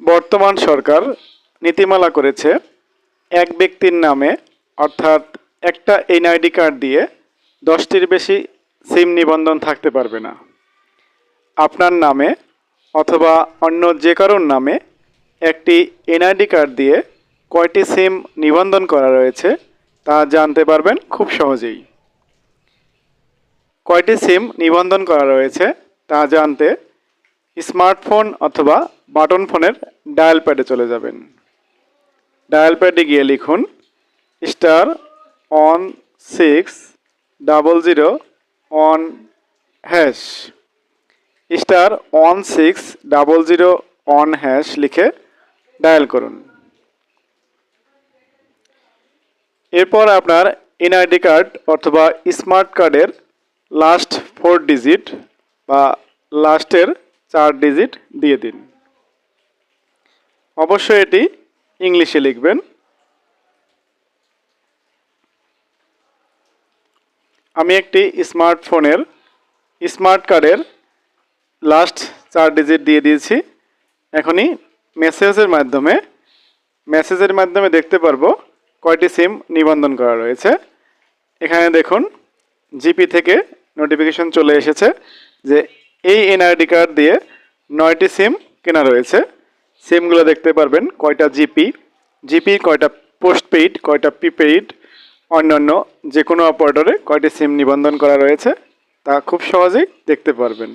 বর্তমান সরকার নীতিমালা করেছে এক ব্যক্তির নামে, অর্থাৎ একটা এনআইডি কার্ড দিয়ে দশটির বেশি সিম নিবন্ধন থাকতে পারবে না। আপনার নামে অথবা অন্য যে কারোর নামে একটি এনআইডি কার্ড দিয়ে কয়টি সিম নিবন্ধন করা রয়েছে তা জানতে পারবেন খুব সহজেই। কয়টি সিম নিবন্ধন করা রয়েছে তা জানতে স্মার্টফোন অথবা বাটন ফোনের ডায়াল প্যাডে চলে যাবেন। ডায়াল প্যাডে গিয়ে লিখুন, star one six double zero one hash. Star one six double zero one hash লিখে ডায়াল করুন। এরপর আপনার এনআইডি কার্ড অথবা স্মার্ট কার্ডের লাস্ট ফোর ডিজিট বা লাস্টের চার ডিজিট দিয়ে দিন। অবশ্যই এটি ইংলিশে লিখবেন। আমি একটি স্মার্টফোনের স্মার্ট কার্ডের লাস্ট চার ডিজিট দিয়ে দিয়েছি। এখনই মেসেজের মাধ্যমে মেসেজের মাধ্যমে দেখতে পারব কয়টি সিম নিবন্ধন করা রয়েছে। এখানে দেখুন জিপি থেকে নোটিফিকেশন চলে এসেছে যে এই এনআইডি কার্ড দিয়ে নয়টি সিম কেনা রয়েছে। সিমগুলো দেখতে পারবেন, কয়টা জিপি জিপি কয়টা পোস্টপেইড কয়টা প্রিপেইড অন্যান্য যে কোনো অপারেটরে কয়টি সিম নিবন্ধন করা রয়েছে, তা খুব সহজেই দেখতে পারবেন।